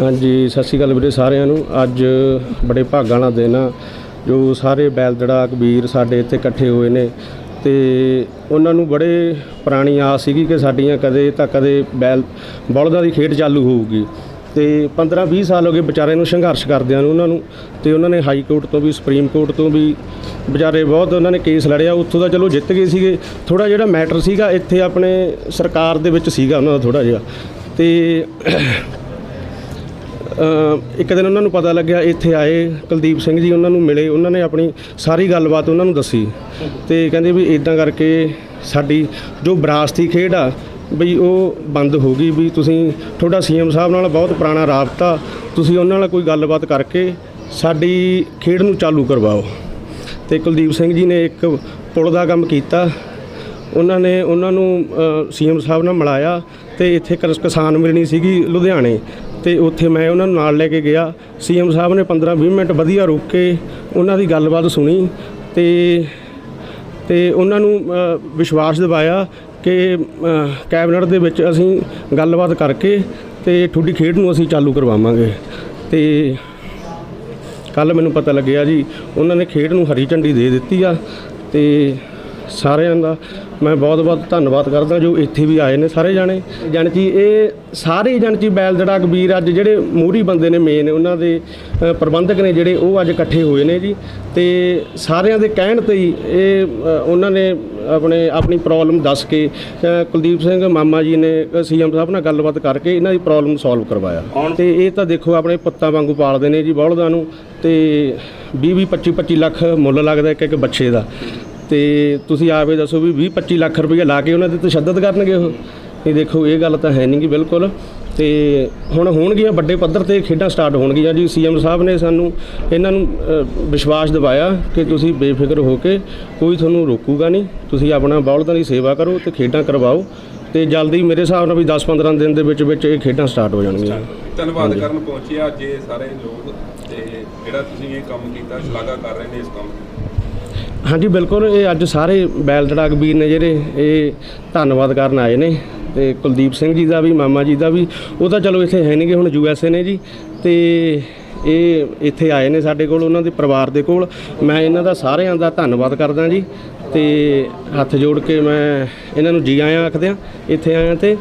ਹਾਂਜੀ, ਸਤਿ ਸ਼੍ਰੀ ਅਕਾਲ ਵੀਰੇ ਸਾਰਿਆਂ ਨੂੰ। ਅੱਜ ਬੜੇ ਭਾਗਾਂ ਵਾਲਾ ਦਿਨ ਆ, ਜੋ ਸਾਰੇ ਬੈਲਦੜਾ ਕਬੀਰ ਸਾਡੇ ਇੱਥੇ ਇਕੱਠੇ ਹੋਏ ਨੇ ਤੇ ਉਹਨਾਂ ਨੂੰ ਬੜੇ ਪੁਰਾਣੀ ਆਸ ਸੀਗੀ ਕਿ ਸਾਡੀਆਂ ਕਦੇ ਤਾਂ ਕਦੇ ਬੈਲ ਬਲਦਾਂ ਦੀ ਖੇਡ ਚਾਲੂ ਹੋਊਗੀ। ਤੇ 15 20 ਸਾਲ ਹੋ ਗਏ ਵਿਚਾਰਿਆਂ ਨੂੰ ਸੰਘਰਸ਼ ਕਰਦਿਆਂ ਨੂੰ ਉਹਨਾਂ ਨੂੰ ਤੇ ਉਹਨਾਂ ਨੇ ਹਾਈ ਕੋਰਟ ਤੋਂ ਵੀ, ਸੁਪਰੀਮ ਕੋਰਟ ਤੋਂ ਵੀ ਵਿਚਾਰੇ ਬਹੁਤ ਉਹਨਾਂ ਨੇ ਕੇਸ ਲੜਿਆ, ਉੱਥੋਂ ਦਾ ਚਲੋ ਜਿੱਤ ਗਏ ਸੀਗੇ। ਥੋੜਾ ਜਿਹੜਾ ਮੈਟਰ ਸੀਗਾ, ਇੱਥੇ ਆਪਣੇ ਸਰਕਾਰ ਦੇ ਵਿੱਚ ਸੀਗਾ ਉਹਨਾਂ ਦਾ ਥੋੜਾ ਜਿਹਾ। ਤੇ ਇੱਕ ਦਿਨ ਉਹਨਾਂ ਨੂੰ ਪਤਾ ਲੱਗਿਆ ਇੱਥੇ ਆਏ ਕੁਲਦੀਪ ਸਿੰਘ ਜੀ, ਉਹਨਾਂ ਨੂੰ ਮਿਲੇ, ਉਹਨਾਂ ਨੇ ਆਪਣੀ ਸਾਰੀ ਗੱਲਬਾਤ ਉਹਨਾਂ ਨੂੰ ਦੱਸੀ ਤੇ ਕਹਿੰਦੇ ਵੀ ਇਦਾਂ ਕਰਕੇ ਸਾਡੀ ਜੋ ਵਿਰਾਸਤੀ ਖੇਡ ਆ ਬਈ ਉਹ ਬੰਦ ਹੋ ਗਈ ਵੀ ਤੁਸੀਂ ਤੁਹਾਡਾ ਸੀਐਮ ਸਾਹਿਬ ਨਾਲ ਬਹੁਤ ਪੁਰਾਣਾ ਰਾਬਤਾ, ਤੁਸੀਂ ਉਹਨਾਂ ਨਾਲ ਕੋਈ ਗੱਲਬਾਤ ਕਰਕੇ ਸਾਡੀ ਖੇਡ ਨੂੰ ਚਾਲੂ ਕਰਵਾਓ। ਤੇ ਕੁਲਦੀਪ ਸਿੰਘ ਜੀ ਨੇ ਇੱਕ ਪੁਲ ਦਾ ਕੰਮ ਕੀਤਾ, ਉਹਨਾਂ ਨੇ ਉਹਨਾਂ ਨੂੰ ਸੀਐਮ ਸਾਹਿਬ ਨਾਲ ਮਿਲਾਇਆ ਤੇ ਇੱਥੇ ਕਿਸ- ਕਿਸਾਨ ਮਿਲਣੀ ਸੀਗੀ ਲੁਧਿਆਣੇ ਤੇ ਉੱਥੇ ਮੈਂ ਉਹਨਾਂ ਨੂੰ ਨਾਲ ਲੈ ਕੇ ਗਿਆ। ਸੀਐਮ ਸਾਹਿਬ ਨੇ 15-20 ਮਿੰਟ ਵਧੀਆ ਰੁਕ ਕੇ ਉਹਨਾਂ ਦੀ ਗੱਲਬਾਤ ਸੁਣੀ ਤੇ ਤੇ ਉਹਨਾਂ ਨੂੰ ਵਿਸ਼ਵਾਸ ਦਿਵਾਇਆ ਕਿ ਕੈਬਨਿਟ ਦੇ ਵਿੱਚ ਅਸੀਂ ਗੱਲਬਾਤ ਕਰਕੇ ਤੇ ਤੁਹਾਡੀ ਖੇਡ ਨੂੰ ਅਸੀਂ ਚਾਲੂ ਕਰਵਾਵਾਂਗੇ। ਤੇ ਕੱਲ ਮੈਨੂੰ ਪਤਾ ਲੱਗਿਆ ਜੀ, ਉਹਨਾਂ ਨੇ ਖੇਡ ਨੂੰ ਹਰੀ ਝੰਡੀ ਦੇ ਦਿੱਤੀ ਆ ਤੇ ਸਾਰਿਆਂ ਦਾ ਮੈਂ ਬਹੁਤ ਬਹੁਤ ਧੰਨਵਾਦ ਕਰਦਾ ਜੋ ਇੱਥੇ ਵੀ ਆਏ ਨੇ ਸਾਰੇ ਜਾਣੇ। ਜਾਣੀ ਕਿ ਇਹ ਸਾਰੇ ਜਾਣੀ ਕਿ ਬੈਲਦੜਾ ਕਬੀਰ ਅੱਜ ਜਿਹੜੇ ਮੂਹਰੀ ਬੰਦੇ ਨੇ ਮੇਨ ਉਹਨਾਂ ਦੇ ਪ੍ਰਬੰਧਕ ਨੇ ਜਿਹੜੇ ਉਹ ਅੱਜ ਇਕੱਠੇ ਹੋਏ ਨੇ ਜੀ। ਤੇ ਸਾਰਿਆਂ ਦੇ ਕਹਿਣ ਤੇ ਹੀ ਇਹ ਉਹਨਾਂ ਨੇ ਆਪਣੇ ਆਪਣੀ ਪ੍ਰੋਬਲਮ ਦੱਸ ਕੇ ਕੁਲਦੀਪ ਸਿੰਘ ਮਾਮਾ ਜੀ ਨੇ ਸੀਐਮ ਸਾਹਿਬ ਨਾਲ ਗੱਲਬਾਤ ਕਰਕੇ ਇਹਨਾਂ ਦੀ ਪ੍ਰੋਬਲਮ ਸੋਲਵ ਕਰਵਾਇਆ। ਤੇ ਇਹ ਤਾਂ ਦੇਖੋ ਆਪਣੇ ਪੁੱਤਾਂ ਵਾਂਗੂ ਪਾਲਦੇ ਨੇ ਜੀ ਬੌਲਦਾਂ ਨੂੰ। ਤੇ 20 20 25 25 ਲੱਖ ਮੁੱਲ ਲੱਗਦਾ ਇੱਕ ਇੱਕ ਬੱਚੇ ਦਾ। ਤੇ ਤੁਸੀਂ ਆਪੇ ਦੱਸੋ ਵੀ 20 25 ਲੱਖ ਰੁਪਏ ਲਾ ਕੇ ਉਹਨਾਂ ਤੇ ਤਸ਼ੱਦਦ ਕਰਨਗੇ ਉਹ। ਇਹ ਦੇਖੋ ਇਹ ਗੱਲ ਤਾਂ ਹੈ ਨਹੀਂ ਗੀ ਬਿਲਕੁਲ। ਤੇ ਹੁਣ ਹੋਣਗੀਆਂ ਵੱਡੇ ਪੱਧਰ ਤੇ ਖੇਡਾਂ ਸਟਾਰਟ ਹੋਣਗੀਆਂ ਜੀ। ਸੀਐਮ ਸਾਹਿਬ ਨੇ ਸਾਨੂੰ ਇਹਨਾਂ ਨੂੰ ਵਿਸ਼ਵਾਸ ਦਿਵਾਇਆ ਕਿ ਤੁਸੀਂ ਬੇਫਿਕਰ ਹੋ ਕੇ ਕੋਈ ਤੁਹਾਨੂੰ ਰੋਕੂਗਾ ਨਹੀਂ। ਤੁਸੀਂ ਆਪਣਾ ਬੌਲਦਾਂ ਦੀ ਸੇਵਾ ਕਰੋ ਤੇ ਖੇਡਾਂ ਕਰਵਾਓ। ਤੇ ਜਲਦੀ ਮੇਰੇ ਹਿਸਾਬ ਨਾਲ ਵੀ 10-15 ਦਿਨ ਦੇ ਵਿੱਚ ਵਿੱਚ ਇਹ ਖੇਡਾਂ ਸਟਾਰਟ ਹੋ ਜਾਣਗੀਆਂ। ਧੰਨਵਾਦ ਕਰਨ ਪਹੁੰਚੇ ਆ ਅੱਜ ਇਹ ਸਾਰੇ ਲੋਕ ਤੇ ਜਿਹੜਾ ਤੁਸੀਂ ਇਹ ਕੰਮ ਕੀਤਾ ਸ਼ਲਾਘਾ ਕਰ ਰਹੇ ਨੇ ਇਸ ਕੰਮ ਹਾਂਜੀ, ਬਿਲਕੁਲ। ਇਹ ਅੱਜ ਸਾਰੇ ਬੈਲ ਦੜਾਕ ਵੀਰ ਨੇ ਜਿਹੜੇ ਇਹ ਧੰਨਵਾਦ ਕਰਨ ਆਏ ਨੇ ਤੇ ਕੁਲਦੀਪ ਸਿੰਘ ਜੀ ਦਾ ਵੀ, ਮਾਮਾ ਜੀ ਦਾ ਵੀ। ਉਹ ਤਾਂ ਚਲੋ ਇੱਥੇ ਹੈ ਨਹੀਂਗੇ ਹੁਣ ਯੂ ਐਸ ਏ ਨੇ ਜੀ। ਤੇ ਇਹ ਇੱਥੇ ਆਏ ਨੇ ਸਾਡੇ ਕੋਲ, ਉਹਨਾਂ ਦੇ ਪਰਿਵਾਰ ਦੇ ਕੋਲ। ਮੈਂ ਇਹਨਾਂ ਦਾ ਸਾਰਿਆਂ ਦਾ ਧੰਨਵਾਦ ਕਰਦਾ ਜੀ। ਤੇ ਹੱਥ ਜੋੜ ਕੇ ਮੈਂ ਇਹਨਾਂ ਨੂੰ ਜੀ ਆਇਆਂ ਆਖਦਿਆਂ ਇੱਥੇ ਆਇਆਂ ਤੇ।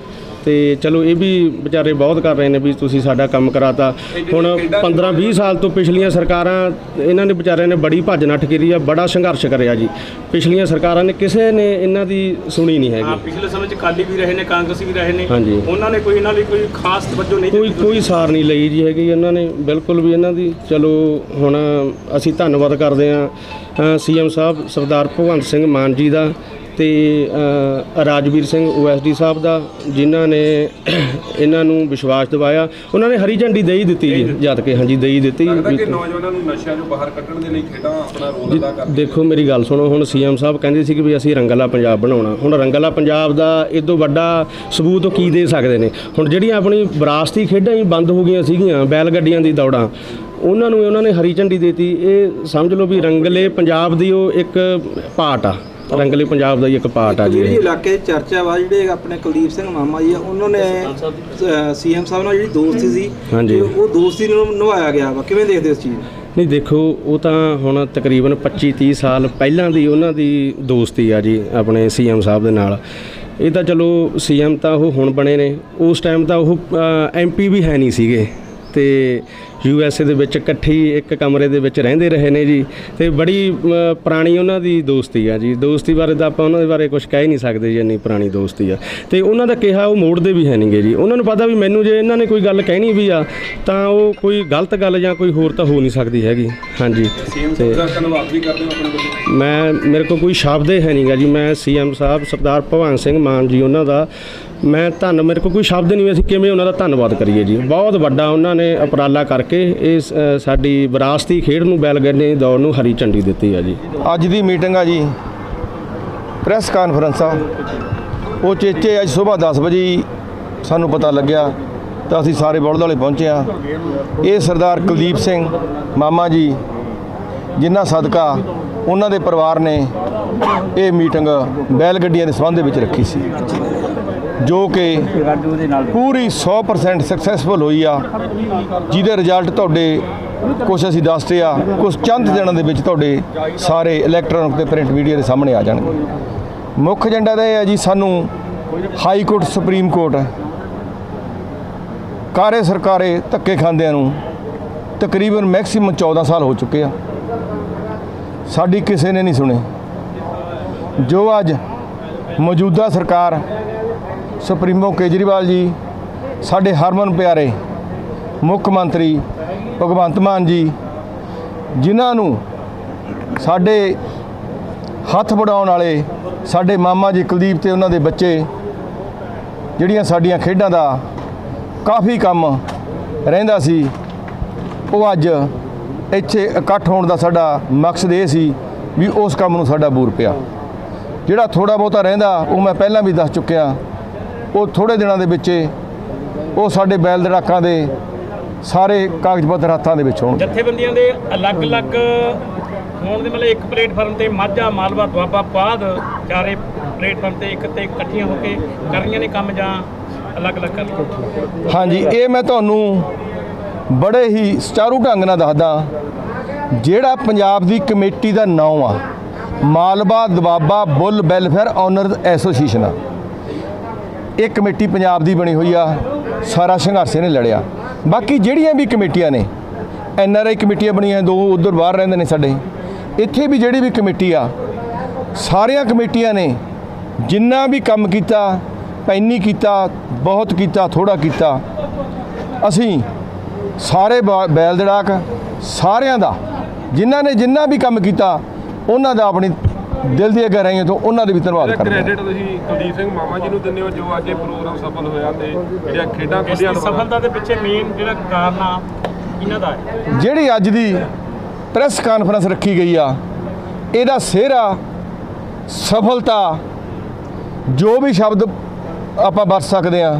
ਤੇ ਚਲੋ ਇਹ ਵੀ ਵਿਚਾਰੇ ਬਹੁਤ ਕਰ ਰਹੇ ਨੇ ਵੀ ਤੁਸੀਂ ਸਾਡਾ ਕੰਮ ਕਰਾਤਾ। ਹੁਣ 15 20 ਸਾਲ ਤੋਂ ਪਿਛਲੀਆਂ ਸਰਕਾਰਾਂ ਇਹਨਾਂ ਨੇ ਵਿਚਾਰਿਆਂ ਨੇ ਬੜੀ ਭੱਜ ਨੱਠ ਕੀਤੀ ਆ ਬੜਾ ਸੰਘਰਸ਼ ਕਰਿਆ ਜੀ। ਪਿਛਲੀਆਂ ਸਰਕਾਰਾਂ ਨੇ ਕਿਸੇ ਨੇ ਇਹਨਾਂ ਦੀ ਸੁਣੀ ਨਹੀਂ ਹਾਂ ਹੈਗੀ ਪਿਛਲੇ ਸਮੇਂ 'ਚ ਕਾਲੀ ਵੀ ਰਹੇ ਨੇ ਕਾਂਗਰਸੀ ਵੀ ਰਹੇ ਨੇ। ਹਾਂਜੀ। ਉਹਨਾਂ ਨੇ ਕੋਈ ਇਹਨਾਂ ਲਈ ਕੋਈ ਖਾਸ ਤਵੱਜੋ ਨਹੀਂ ਕੋਈ ਦਿੱਤੀ। ਕੋਈ ਸਾਰ ਨਹੀਂ ਲਈ ਜੀ ਹੈਗੀ ਇਹਨਾਂ ਨੇ ਬਿਲਕੁਲ ਵੀ ਇਹਨਾਂ ਦੀ। ਚਲੋ ਹੁਣ ਅਸੀਂ ਧੰਨਵਾਦ ਕਰਦੇ ਹਾਂ ਸੀਐਮ ਸਾਹਿਬ ਸਰਦਾਰ ਭਗਵੰਤ ਸਿੰਘ ਮਾਨ ਜੀ ਦਾ ਤੇ ਰਾਜਵੀਰ ਸਿੰਘ ਓਐਸਡੀ ਸਾਹਿਬ ਦਾ ਜਿਨ੍ਹਾਂ ਨੇ ਇਹਨਾਂ ਨੂੰ ਵਿਸ਼ਵਾਸ ਦਿਵਾਇਆ। ਉਹਨਾਂ ਨੇ ਹਰੀ ਝੰਡੀ ਦੇ ਹੀ ਦਿੱਤੀ ਜੀ ਜਦ ਕਿ ਹਾਂਜੀ ਦੇ ਹੀ ਦਿੱਤੀ ਕਿ ਨੌਜਵਾਨਾਂ ਨੂੰ ਨਸ਼ਿਆਂ ਤੋਂ ਬਾਹਰ ਕੱਢਣ ਦੇ ਲਈ ਖੇਡਾਂ ਆਪਣਾ ਰੋਲ ਅਦਾ ਕਰ ਦੇਖੋ ਮੇਰੀ ਗੱਲ ਸੁਣੋ ਹੁਣ ਸੀਐਮ ਸਾਹਿਬ ਕਹਿੰਦੇ ਸੀ ਕਿ ਵੀ ਅਸੀਂ ਰੰਗਲਾ ਪੰਜਾਬ ਬਣਾਉਣਾ। ਹੁਣ ਰੰਗਲਾ ਪੰਜਾਬ ਦਾ ਇਦੋਂ ਵੱਡਾ ਸਬੂਤ ਉਹ ਕੀ ਦੇ ਸਕਦੇ ਨੇ? ਹੁਣ ਜਿਹੜੀਆਂ ਆਪਣੀ ਵਿਰਾਸਤੀ ਖੇਡਾਂ ਹੀ ਬੰਦ ਹੋ ਗਈਆਂ ਸੀਗੀਆਂ ਬੈਲ ਗੱਡੀਆਂ ਦੀ ਦੌੜਾਂ ਉਹਨਾਂ ਨੂੰ ਉਹਨਾਂ ਨੇ ਹਰੀ ਝੰਡੀ ਦੇਤੀ। ਇਹ ਸਮਝ ਲਓ ਵੀ ਰੰਗਲੇ ਪੰਜਾਬ ਦੀ ਉਹ ਇੱਕ ਪਾਰਟ ਆ। ਰੰਗਲੇ ਪੰਜਾਬ ਦਾ ਹੀ ਇੱਕ ਪਾਰਟ ਆ ਜੀ। ਜਿਹੜੀ ਇਹ ਇਲਾਕੇ 'ਚ ਚਰਚਾ ਵਾ ਜਿਹੜੇ ਆਪਣੇ ਕੁਲਦੀਪ ਸਿੰਘ ਮਾਮਾ ਜੀ ਆ ਉਹਨਾਂ ਨੇ ਸੀਐਮ ਸਾਹਿਬ ਨਾਲ ਜਿਹੜੀ ਦੋਸਤੀ ਸੀ ਹਾਂਜੀ। ਤੇ ਉਹ ਦੋਸਤੀ ਨੂੰ ਨਿਭਾਇਆ ਗਿਆ ਵਾ। ਕਿਵੇਂ ਦੇਖਦੇ ਹੋ ਇਸ ਚੀਜ਼ ਨੂੰ? ਨਹੀਂ ਦੇਖੋ ਉਹ ਤਾਂ ਹੁਣ ਤਕਰੀਬਨ 25 30 ਸਾਲ ਪਹਿਲਾਂ ਦੀ ਉਹਨਾਂ ਦੀ ਦੋਸਤੀ ਆ ਜੀ ਆਪਣੇ ਸੀਐਮ ਸਾਹਿਬ ਦੇ ਨਾਲ। ਇਹ ਤਾਂ ਚਲੋ ਸੀਐਮ ਤਾਂ ਉਹ ਹੁਣ ਬਣੇ ਨੇ। ਉਸ ਟਾਈਮ ਤਾਂ ਉਹ ਐਮਪੀ ਵੀ ਹੈ ਨਹੀਂ ਸੀਗੇ। ਤੇ ਯੂ ਐਸ ਏ ਦੇ ਵਿੱਚ ਇਕੱਠੇ ਇੱਕ ਕਮਰੇ ਦੇ ਵਿੱਚ ਰਹਿੰਦੇ ਰਹੇ ਨੇ ਜੀ ਤੇ ਬੜੀ ਪੁਰਾਣੀ ਉਹਨਾਂ ਦੀ ਦੋਸਤੀ ਆ ਜੀ। ਦੋਸਤੀ ਬਾਰੇ ਤਾਂ ਆਪਾਂ ਉਹਨਾਂ ਦੇ ਬਾਰੇ ਕੁਝ ਕਹਿ ਹੀ ਨਹੀਂ ਸਕਦੇ ਜੀ ਇੰਨੀ ਪੁਰਾਣੀ ਦੋਸਤੀ ਆ। ਤੇ ਉਹਨਾਂ ਦਾ ਕਿਹਾ ਉਹ ਮੋੜਦੇ ਵੀ ਹੈ ਨਹੀਂਗੇ ਜੀ। ਉਹਨਾਂ ਨੂੰ ਪਤਾ ਵੀ ਮੈਨੂੰ ਜੇ ਇਹਨਾਂ ਨੇ ਕੋਈ ਗੱਲ ਕਹਿਣੀ ਵੀ ਆ ਤਾਂ ਉਹ ਕੋਈ ਗਲਤ ਗੱਲ ਜਾਂ ਕੋਈ ਹੋਰ ਤਾਂ ਹੋ ਨਹੀਂ ਸਕਦੀ ਹੈਗੀ। ਹਾਂਜੀ। ਤੇ ਦਾ ਧੰਨਵਾਦ ਵੀ ਕਰਦੇ ਹੋ ਆਪਣੇ ਵੱਲੋਂ ਮੈਂ ਮੇਰੇ ਕੋਲ ਕੋਈ ਸ਼ਬਦ ਹੀ ਹੈ ਨਹੀਂਗਾ ਜੀ। ਮੈਂ ਸੀਐਮ ਸਾਹਿਬ ਸਰਦਾਰ ਭਗਵੰਤ ਸਿੰਘ ਮਾਨ ਜੀ ਉਹਨਾਂ ਦਾ ਮੈਂ ਧੰਨ, ਮੇਰੇ ਕੋਲ ਕੋਈ ਸ਼ਬਦ ਨਹੀਂ ਅਸੀਂ ਕਿਵੇਂ ਉਹਨਾਂ ਦਾ ਧੰਨਵਾਦ ਕਰੀਏ ਜੀ? ਬਹੁਤ ਵੱਡਾ ਉਹਨਾਂ ਨੇ ਉਪਰਾਲਾ ਕਰਕੇ ਇਸ ਸਾਡੀ ਵਿਰਾਸਤੀ ਖੇਡ ਨੂੰ ਬੈਲਗੱਡੇ ਦੌੜ ਨੂੰ ਹਰੀ ਝੰਡੀ ਦਿੱਤੀ ਆ ਜੀ। ਅੱਜ ਦੀ ਮੀਟਿੰਗ ਆ ਜੀ। ਪ੍ਰੈਸ ਕਾਨਫਰੰਸ ਆ। ਉਹ ਚੇਚੇ ਅੱਜ ਸਵੇਰ 10 ਵਜੇ ਸਾਨੂੰ ਪਤਾ ਲੱਗਿਆ ਤਾਂ ਅਸੀਂ ਸਾਰੇ ਬਲਦ ਵਾਲੇ ਪਹੁੰਚੇ ਆ ਇਹ ਸਰਦਾਰ ਕੁਲਦੀਪ ਸਿੰਘ ਮਾਮਾ ਜੀ, ਜਿਨ੍ਹਾਂ ਸਦਕਾ ਉਹਨਾਂ ਦੇ ਪਰਿਵਾਰ ਨੇ ਇਹ ਮੀਟਿੰਗ ਬੈਲ ਗੱਡੀਆਂ ਦੇ ਸੰਬੰਧ ਵਿੱਚ ਰੱਖੀ ਸੀ। ਜੋ ਕਿ ਪੂਰੀ 100% ਸਕਸੈਸਫੁਲ ਹੋਈ ਆ। ਜਿਹਦੇ ਰਿਜ਼ਲਟ ਤੁਹਾਡੇ ਕੁਝ ਅਸੀਂ ਦੱਸਦੇ ਆ ਕੁਝ ਚੰਦ ਦਿਨਾਂ ਦੇ ਵਿੱਚ ਤੁਹਾਡੇ ਸਾਰੇ ਇਲੈਕਟ੍ਰੋਨਿਕ ਤੇ ਪ੍ਰਿੰਟ ਮੀਡੀਆ ਦੇ ਸਾਹਮਣੇ ਆ ਜਾਣਗੇ। ਮੁੱਖ ਏਜੰਡਾ ਤਾਂ ਇਹ ਹੈ ਜੀ, ਸਾਨੂੰ ਹਾਈ ਕੋਰਟ ਸੁਪਰੀਮ ਕੋਰਟ ਕਾਰੇ ਸਰਕਾਰੇ ਧੱਕੇ ਖਾਂਦਿਆਂ ਨੂੰ ਤਕਰੀਬਨ ਮੈਕਸਿਮਮ 14 ਸਾਲ ਹੋ ਚੁੱਕੇ ਆ। ਸਾਡੀ ਕਿਸੇ ਨੇ ਨਹੀਂ ਸੁਣੀ। ਜੋ ਅੱਜ ਮੌਜੂਦਾ ਸਰਕਾਰ ਸੁਪਰੀਮੋ ਕੇਜਰੀਵਾਲ ਜੀ, ਸਾਡੇ ਹਰਮਨ ਪਿਆਰੇ ਮੁੱਖ ਮੰਤਰੀ ਭਗਵੰਤ ਮਾਨ ਜੀ, ਜਿਨ੍ਹਾਂ ਨੂੰ ਸਾਡੇ ਹੱਥ ਵਡਾਉਣ ਵਾਲੇ ਸਾਡੇ ਮਾਮਾ ਜੀ ਕੁਲਦੀਪ ਤੇ ਉਹਨਾਂ ਦੇ ਬੱਚੇ, ਜਿਹੜੀਆਂ ਸਾਡੀਆਂ ਖੇਡਾਂ ਦਾ ਕਾਫੀ ਕੰਮ ਰਹਿੰਦਾ ਸੀ, ਉਹ ਅੱਜ ਇੱਥੇ ਇਕੱਠ ਹੋਣ ਦਾ ਸਾਡਾ ਮਕਸਦ ਇਹ ਸੀ ਵੀ ਉਸ ਕੰਮ ਨੂੰ ਸਾਡਾ ਬੂਰ ਪਿਆ। ਜਿਹੜਾ ਥੋੜਾ ਬਹੁਤਾ ਰਹਿੰਦਾ ਉਹ ਮੈਂ ਪਹਿਲਾਂ ਵੀ ਦੱਸ ਚੁੱਕਿਆ। ਉਹ ਥੋੜੇ ਦਿਨਾਂ ਦੇ ਵਿੱਚ ਉਹ ਸਾਡੇ ਬੈਲ ਦੜਾਕਾਂ ਦੇ ਸਾਰੇ ਕਾਗਜ਼ ਪੱਤਰ ਹੱਥਾਂ ਦੇ ਵਿੱਚ ਹੋਣ ਜਥੇਬੰਦੀਆਂ ਦੇ ਅਲੱਗ-ਅਲੱਗ ਹੋਣ ਦੇ ਮਤਲਬ ਇੱਕ ਪਲੇਟਫਾਰਮ ਤੇ ਮਾਝਾ ਮਾਲਵਾ ਦੁਆਬਾ ਬਾਦ ਚਾਰੇ ਪਲੇਟਫਾਰਮ ਤੇ ਇੱਕ ਤੇ ਇਕੱਠੀਆਂ ਹੋ ਕੇ ਕਰ ਰਹੀਆਂ ਨੇ ਕੰਮ ਜਾਂ ਅਲੱਗ-ਅਲੱਗ ਕਰ? ਹਾਂਜੀ ਇਹ ਮੈਂ ਤੁਹਾਨੂੰ ਬੜੇ ਹੀ ਸਚਾਰੂ ਢੰਗ ਨਾਲ ਦੱਸਦਾ ਜਿਹੜਾ ਪੰਜਾਬ ਦੀ ਕਮੇਟੀ ਦਾ ਨਾਮ ਆ। ਮਾਲਵਾ ਦਬਾਬਾ ਬੁੱਲ ਵੈਲਫੇਅਰ ਓਨਰਸ ਐਸੋਸੀਏਸ਼ਨ ਆ। ਇਹ ਕਮੇਟੀ ਪੰਜਾਬ ਦੀ ਬਣੀ ਹੋਈ ਆ। ਸਾਰਾ ਸੰਘਰਸ਼ ਇਹਨੇ ਲੜਿਆ। ਬਾਕੀ ਜਿਹੜੀਆਂ ਵੀ ਕਮੇਟੀਆਂ ਨੇ, ਐਨ ਆਰ ਆਈ ਕਮੇਟੀਆਂ ਬਣੀਆਂ, ਦੋ ਉਧਰ ਬਾਹਰ ਰਹਿੰਦੇ ਨੇ ਸਾਡੇ। ਇੱਥੇ ਵੀ ਜਿਹੜੀ ਵੀ ਕਮੇਟੀ ਆ, ਸਾਰੀਆਂ ਕਮੇਟੀਆਂ ਨੇ, ਜਿੰਨਾ ਵੀ ਕੰਮ ਕੀਤਾ, ਪੈਨੀ ਕੀਤਾ, ਬਹੁਤ ਕੀਤਾ ਥੋੜਾ ਕੀਤਾ, ਅਸੀਂ ਸਾਰੇ ਬਾ- ਬੈਲ ਦੜਾਕ ਸਾਰਿਆਂ ਦਾ, ਜਿਨ੍ਹਾਂ ਨੇ ਜਿੰਨਾ ਵੀ ਕੰਮ ਕੀਤਾ ਉਹਨਾਂ ਦਾ ਆਪਣੀ ਦਿਲ ਦੀਆਂ ਗਹਿਰਾਈਆਂ ਤੋਂ ਉਹਨਾਂ ਦੇ ਵੀ ਧੰਨਵਾਦ ਕਰਦੇ ਹਾਂ। ਕ੍ਰੈਡਿਟ ਤੁਸੀਂ ਕੁਲਦੀਪ ਸਿੰਘ ਮਾਮਾ ਜੀ ਨੂੰ ਦਿੰਦੇ ਹੋ ਜੋ ਅੱਜ ਇਹ ਪ੍ਰੋਗਰਾਮ ਸਫਲ ਹੋਇਆ ਤੇ ਜਿਹੜੀਆਂ ਖੇਡਾਂ ਖੇਡੀਆਂ ਦੀ ਸਫਲਤਾ ਦੇ ਪਿੱਛੇ ਮੇਨ ਜਿਹੜਾ ਕਾਰਨ ਆ ਇਹਨਾਂ ਦਾ ਹੈ। ਜਿਹੜੀ ਅੱਜ ਦੀ ਪ੍ਰੈਸ ਕਾਨਫਰੰਸ ਰੱਖੀ ਗਈ ਆ ਇਹਦਾ ਸਿਹਰਾ ਸਫਲਤਾ ਜੋ ਵੀ ਸ਼ਬਦ ਆਪਾਂ ਵਰਤ ਸਕਦੇ ਆ